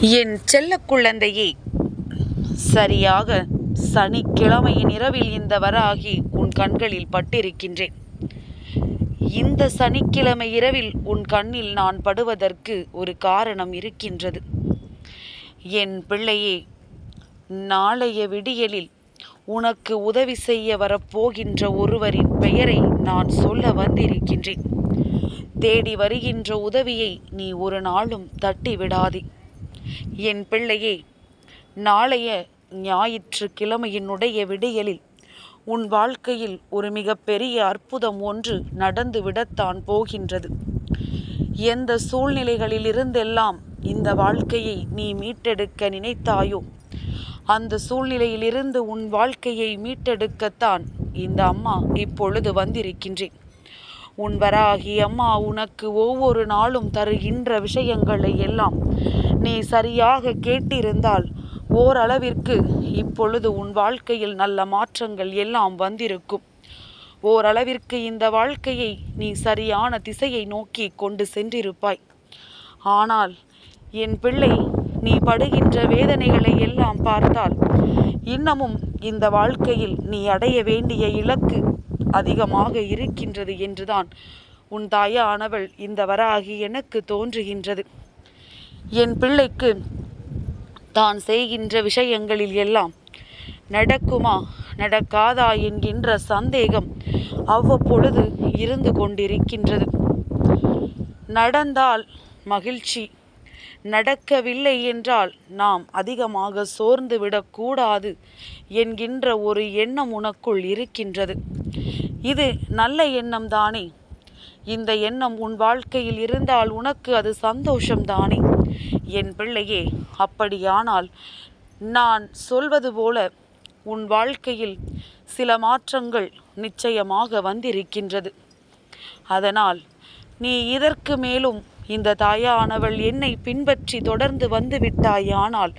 என் செல்ல குழந்தையே சரியாக சனிக்கிழமையின் இரவில் இந்த வராகி உன் கண்களில் பட்டிருக்கின்றேன். இந்த சனிக்கிழமை இரவில் உன் கண்ணில் நான் படுவதற்கு ஒரு காரணம் இருக்கின்றது. என் பிள்ளையே நாளைய விடியலில் உனக்கு உதவி செய்ய வரப்போகின்ற ஒருவரின் பெயரை நான் சொல்ல வந்திருக்கின்றேன். தேடி வருகின்ற உதவியை நீ ஒரு நாளும் தட்டி விடாதே என் பிள்ளையே நாளைய ஞாயிற்றுக்கிழமையினுடைய விடியலில் உன் வாழ்க்கையில் ஒரு மிகப்பெரிய அற்புதம் ஒன்று நடந்து விடத்தான் போகின்றது. எந்த சூழ்நிலைகளிலிருந்தெல்லாம் இந்த வாழ்க்கையை நீ மீட்டெடுக்க நினைத்தாயோ அந்த சூழ்நிலையிலிருந்து உன் வாழ்க்கையை மீட்டெடுக்கத்தான் இந்த அம்மா இப்பொழுது வந்திருக்கின்றேன். உன் வராகி அம்மா உனக்கு ஒவ்வொரு நாளும் தருகின்ற விஷயங்களை எல்லாம் நீ சரியாக கேட்டிருந்தால் ஓரளவிற்கு இப்பொழுது உன் வாழ்க்கையில் நல்ல மாற்றங்கள் எல்லாம் வந்திருக்கும். ஓரளவிற்கு இந்த வாழ்க்கையை நீ சரியான திசையை நோக்கி கொண்டு சென்றிருப்பாய். ஆனால் என் பிள்ளை நீ படுகின்ற வேதனைகளை எல்லாம் பார்த்தால் இன்னமும் இந்த வாழ்க்கையில் நீ அடைய வேண்டிய இலக்கு அதிகமாக இருக்கின்றது என்றுதான் உன் தாயானவள் இந்த வராகி எனக்கு தோன்றுகின்றது. என் பிள்ளைக்கு தான் செய்கின்ற விஷயங்களில் எல்லாம் நடக்குமா? நடக்காதா என்கின்ற சந்தேகம் அவ்வப்பொழுது இருந்து கொண்டிருக்கின்றது. நடந்தால் மகிழ்ச்சி. நடக்கவில்லை என்றால் நாம் அதிகமாக சோர்ந்து விடக்கூடாது என்கின்ற ஒரு எண்ணம் உனக்குள் இருக்கின்றது. இது நல்ல எண்ணம் தானே. இந்த எண்ணம் உன் வாழ்க்கையில் இருந்தால் உனக்கு அது சந்தோஷம்தானே என் பிள்ளையே அப்படியானால் நான் சொல்வது போல உன் வாழ்க்கையில் சில மாற்றங்கள் நிச்சயமாக வந்திருக்கின்றது. அதனால் நீ இதற்கு மேலும் இந்த தாயானவள் என்னை பின்பற்றி தொடர்ந்து வந்து விட்டாயானால்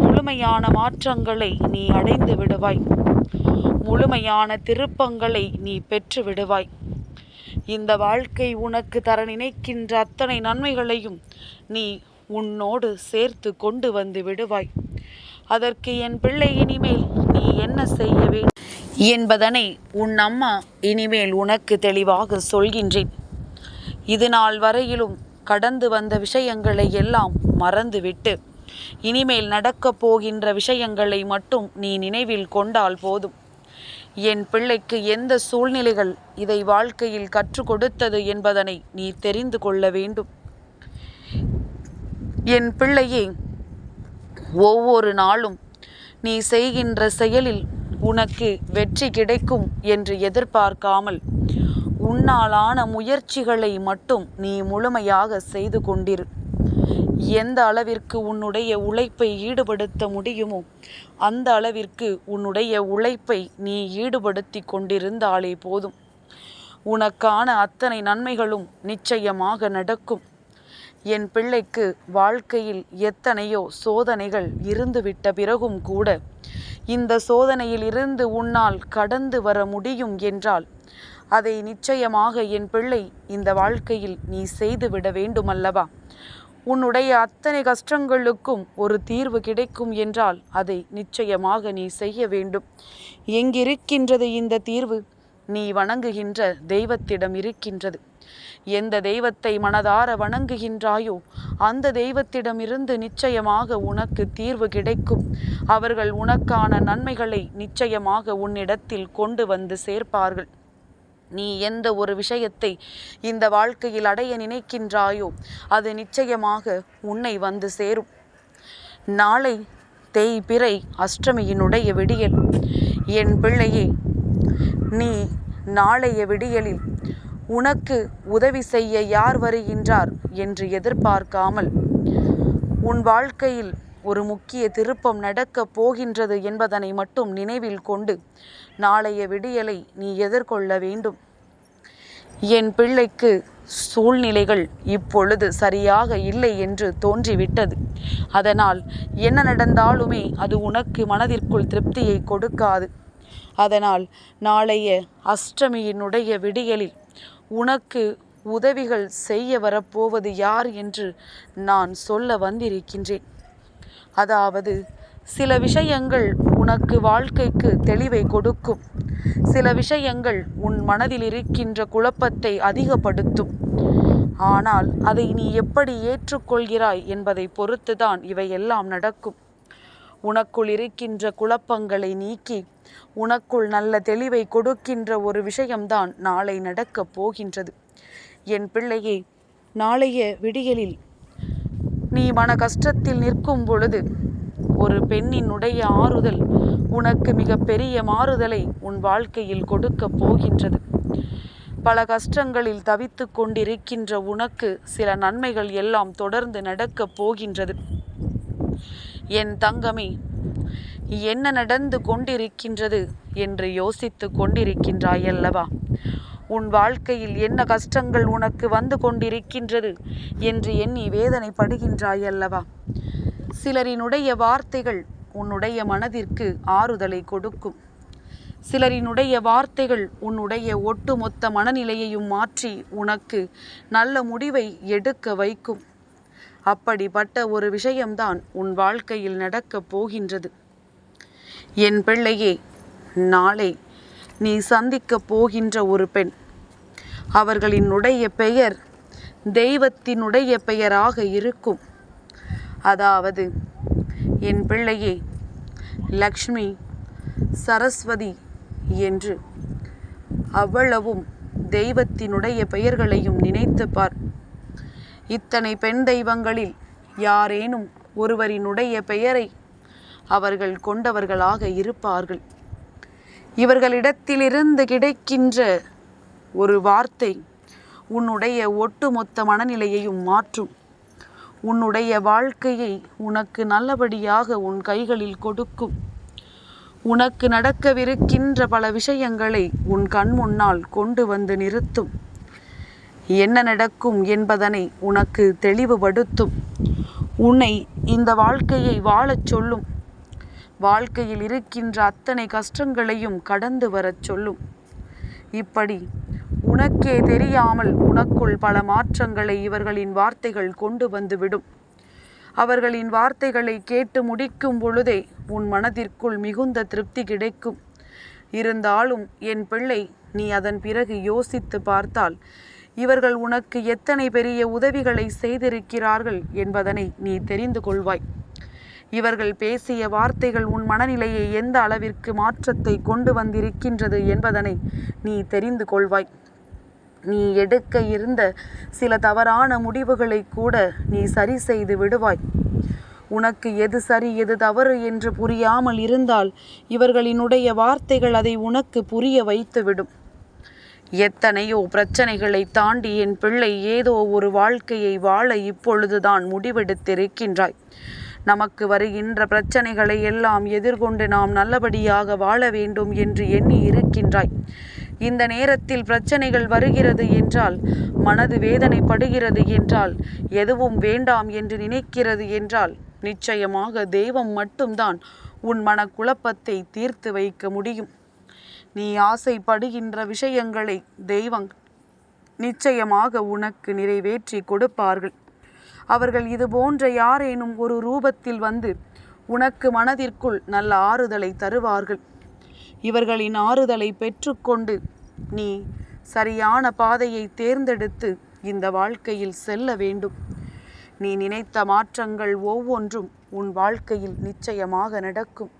முழுமையான மாற்றங்களை நீ அடைந்து விடுவாய். முழுமையான திருப்பங்களை நீ பெற்று விடுவாய். இந்த வாழ்க்கை உனக்கு தர நினைக்கின்ற அத்தனை நன்மைகளையும் நீ உன்னோடு சேர்த்து கொண்டு வந்து விடுவாய். அதற்கு என் பிள்ளை இனிமேல் நீ என்ன செய்ய வேண்டும் என்பதனை உன் அம்மா இனிமேல் உனக்கு தெளிவாக சொல்கின்றேன். இது நாள் வரையிலும் கடந்து வந்த விஷயங்களை எல்லாம் மறந்துவிட்டு இனிமேல் நடக்கப் போகின்ற விஷயங்களை மட்டும் நீ நினைவில் கொண்டால் போதும். என் பிள்ளைக்கு எந்த சூழ்நிலைகள் இதை வாழ்க்கையில் கற்றுக் கொடுத்தது என்பதனை நீ தெரிந்து கொள்ள வேண்டும். என் பிள்ளையே ஒவ்வொரு நாளும் நீ செய்கின்ற செயலில் உனக்கு வெற்றி கிடைக்கும் என்று எதிர்பார்க்காமல் உன்னாலான முயற்சிகளை மட்டும் நீ முழுமையாக செய்து கொண்டிரு. எந்த அளவிற்கு உன்னுடைய உழைப்பை ஈடுபடுத்த முடியுமோ அந்த அளவிற்கு உன்னுடைய உழைப்பை நீ ஈடுபடுத்தி கொண்டிருந்தாலே போதும். உனக்கான அத்தனை நன்மைகளும் நிச்சயமாக நடக்கும். என் பிள்ளைக்கு வாழ்க்கையில் எத்தனையோ சோதனைகள் இருந்துவிட்ட பிறகும் கூட இந்த சோதனையில் இருந்து உன்னால் கடந்து வர முடியும் என்றால் அதை நிச்சயமாக என் பிள்ளை இந்த வாழ்க்கையில் நீ செய்துவிட வேண்டுமல்லவா? உன்னுடைய அத்தனை கஷ்டங்களுக்கும் ஒரு தீர்வு கிடைக்கும் என்றால் அதை நிச்சயமாக நீ செய்ய வேண்டும். எங்கிருக்கின்றது இந்த தீர்வு? நீ வணங்குகின்ற தெய்வத்திடம் இருக்கின்றது. எந்த தெய்வத்தை மனதார வணங்குகின்றாயோ அந்த தெய்வத்திடமிருந்து நிச்சயமாக உனக்கு தீர்வு கிடைக்கும். அவர்கள் உனக்கான நன்மைகளை நிச்சயமாக உன்னிடத்தில் கொண்டு வந்து சேர்ப்பார்கள். நீ எந்த ஒரு விஷயத்தை இந்த வாழ்க்கையில் அடைய நினைக்கின்றாயோ அது நிச்சயமாக உன்னை வந்து சேரும். நாளை தேய்பிறை அஷ்டமியினுடைய விடியல். என் பிள்ளையே நீ நாளைய விடியலில் உனக்கு உதவி செய்ய யார் வருகின்றார் என்று எதிர்பார்க்காமல் உன் வாழ்க்கையில் ஒரு முக்கிய திருப்பம் நடக்கப் போகின்றது என்பதனை மட்டும் நினைவில் கொண்டு நாளைய விடியலை நீ எதிர்கொள்ள வேண்டும். என் பிள்ளைக்கு சூழ்நிலைகள் இப்பொழுது சரியாக இல்லை என்று தோன்றிவிட்டது. அதனால் என்ன நடந்தாலுமே அது உனக்கு மனதிற்குள் திருப்தியை கொடுக்காது. அதனால் நாளைய அஷ்டமியினுடைய விடியலில் உனக்கு உதவிகள் செய்ய வரப்போவது யார் என்று நான் சொல்ல வந்திருக்கின்றேன். அதாவது சில விஷயங்கள் உனக்கு வாழ்க்கைக்கு தெளிவை கொடுக்கும். சில விஷயங்கள் உன் மனதில் இருக்கின்ற குழப்பத்தை அதிகப்படுத்தும். ஆனால் அதை நீ எப்படி ஏற்றுக்கொள்கிறாய் என்பதை பொறுத்துதான் இவையெல்லாம் நடக்கும். உனக்குள் இருக்கின்ற குழப்பங்களை நீக்கி உனக்குள் நல்ல தெளிவை கொடுக்கின்ற ஒரு விஷயம்தான் நாளை நடக்கப் போகின்றது. என் பிள்ளையே நாளைய விடியலில் நீ மன கஷ்டத்தில் நிற்கும் பொழுது ஒரு பெண்ணினுடைய ஆறுதல் உனக்கு மிக பெரிய மாறுதலை உன் வாழ்க்கையில் கொடுக்கப் போகின்றது. பல கஷ்டங்களில் தவித்து கொண்டிருக்கின்ற உனக்கு சில நன்மைகள் எல்லாம் தொடர்ந்து நடக்கப் போகின்றது. என் தங்கமே என்ன நடந்து கொண்டிருக்கின்றது என்று யோசித்து கொண்டிருக்கின்றாய் அல்லவா உன் வாழ்க்கையில் என்ன கஷ்டங்கள் உனக்கு வந்து கொண்டிருக்கின்றது என்று எண்ணி வேதனைப்படுகின்றாய் அல்லவா சிலரினுடைய வார்த்தைகள் உன்னுடைய மனதிற்கு ஆறுதலை கொடுக்கும். சிலரினுடைய வார்த்தைகள் உன்னுடைய ஒட்டுமொத்த மனநிலையையும் மாற்றி உனக்கு நல்ல முடிவை எடுக்க வைக்கும். அப்படிப்பட்ட ஒரு விஷயம்தான் உன் வாழ்க்கையில் நடக்கப் போகின்றது. என் பிள்ளையே நாளை நீ சந்திக்கப் போகின்ற ஒரு பெண். அவர்களினுடைய பெயர் தெய்வத்தினுடைய பெயராக இருக்கும். அதாவது என் பிள்ளையே லக்ஷ்மி சரஸ்வதி என்று அவ்வளவும் தெய்வத்தினுடைய பெயர்களையும் நினைத்து பார். இத்தனை பெண் தெய்வங்களில் யாரேனும் ஒருவரினுடைய பெயரை அவர்கள் கொண்டவர்களாக இருப்பார்கள். இவர்களிடத்திலிருந்து கிடைக்கின்ற ஒரு வார்த்தை உன்னுடைய ஒட்டுமொத்த மனநிலையையும் மாற்றும். உன்னுடைய வாழ்க்கையை உனக்கு நல்லபடியாக உன் கைகளில் கொடுக்கும். உனக்கு நடக்கவிருக்கின்ற பல விஷயங்களை உன் கண் முன்னால் கொண்டு வந்து நிறுத்தும். என்ன நடக்கும் என்பதனை உனக்கு தெளிவுபடுத்தும். உன்னை இந்த வாழ்க்கையை வாழச் சொல்லும். வாழ்க்கையில் இருக்கின்ற அத்தனை கஷ்டங்களையும் கடந்து வரச் சொல்லும். இப்படி உனக்கே தெரியாமல் உனக்குள் பல மாற்றங்களை இவர்களின் வார்த்தைகள் கொண்டு வந்துவிடும். அவர்களின் வார்த்தைகளை கேட்டு முடிக்கும் பொழுதே உன் மனதிற்குள் மிகுந்த திருப்தி கிடைக்கும். இருந்தாலும் என் பிள்ளை நீ அதன் பிறகு யோசித்து பார்த்தால் இவர்கள் உனக்கு எத்தனை பெரிய உதவிகளை செய்திருக்கிறார்கள் என்பதனை நீ தெரிந்து கொள்வாய். இவர்கள் பேசிய வார்த்தைகள் உன் மனநிலையை எந்த அளவிற்கு மாற்றத்தை கொண்டு வந்திருக்கின்றது என்பதனை நீ தெரிந்து கொள்வாய். நீ எடுக்க இருந்த சில தவறான முடிவுகளை கூட நீ சரி செய்து விடுவாய். உனக்கு எது சரி எது தவறு என்று புரியாமல் இருந்தால் இவர்களினுடைய வார்த்தைகள் அதை உனக்கு புரிய வைத்துவிடும். எத்தனையோ பிரச்சனைகளை தாண்டி என் பிள்ளை ஏதோ ஒரு வாழ்க்கையை வாழ இப்பொழுதுதான் முடிவெடுத்திருக்கின்றாய். நமக்கு வருகின்ற பிரச்சனைகளை எல்லாம் எதிர்கொண்டு நாம் நல்லபடியாக வாழ வேண்டும் என்று எண்ணி இருக்கின்றாய். இந்த நேரத்தில் பிரச்சனைகள் வருகிறது என்றால் மனது வேதனைப்படுகிறது என்றால் எதுவும் வேண்டாம் என்று நினைக்கிறது என்றால் நிச்சயமாக தெய்வம் மட்டும்தான் உன் மனக்குழப்பத்தை தீர்த்து வைக்க முடியும். நீ ஆசைப்படுகின்ற விஷயங்களை தெய்வம் நிச்சயமாக உனக்கு நிறைவேற்றி கொடுப்பார்கள். அவர்கள் இது போன்ற யாரேனும் ஒரு ரூபத்தில் வந்து உனக்கு மனதிற்குள் நல்ல ஆறுதலை தருவார்கள். இவர்களின் ஆறுதலை பெற்றுக்கொண்டு நீ சரியான பாதையை தேர்ந்தெடுத்து இந்த வாழ்க்கையில் செல்ல வேண்டும். நீ நினைத்த மாற்றங்கள் ஒவ்வொன்றும் உன் வாழ்க்கையில் நிச்சயமாக நடக்கும்.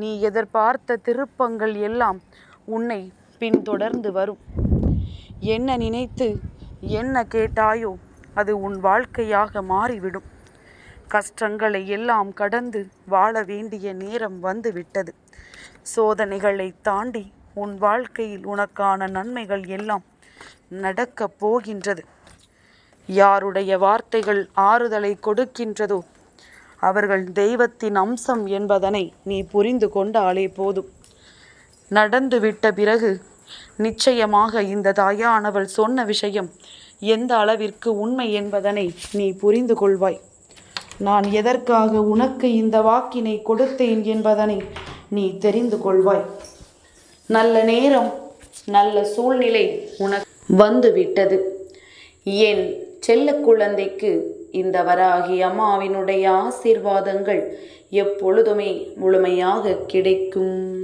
நீ எதிர்பார்த்த திருப்பங்கள் எல்லாம் உன்னை பின்தொடர்ந்து வரும். என்ன நினைத்து என்ன கேட்டாயோ அது உன் வாழ்க்கையாக மாறிவிடும். கஷ்டங்களை எல்லாம் கடந்து வாழ வேண்டிய நேரம் வந்துவிட்டது. சோதனைகளை தாண்டி உன் வாழ்க்கையில் உனக்கான நன்மைகள் எல்லாம் நடக்கப் போகின்றது. யாருடைய வார்த்தைகள் ஆறுதலை கொடுக்கின்றதோ அவர்கள் தெய்வத்தின் அம்சம் என்பதனை நீ புரிந்து கொண்டாலே போதும். நடந்துவிட்ட பிறகு நிச்சயமாக இந்த தாயானவள் சொன்ன விஷயம் எந்த அளவிற்கு உண்மை என்பதனை நீ புரிந்து கொள்வாய். நான் எதற்காக உனக்கு இந்த வாக்கினை கொடுத்தேன் என்பதனை நீ தெரிந்து கொள்வாய். நல்ல நேரம் நல்ல சூழ்நிலை உனக்கு வந்துவிட்டது. என் செல்ல குழந்தைக்கு இந்த வராகி அம்மாவினுடைய ஆசீர்வாதங்கள் எப்பொழுதுமே முழுமையாக கிடைக்கும்.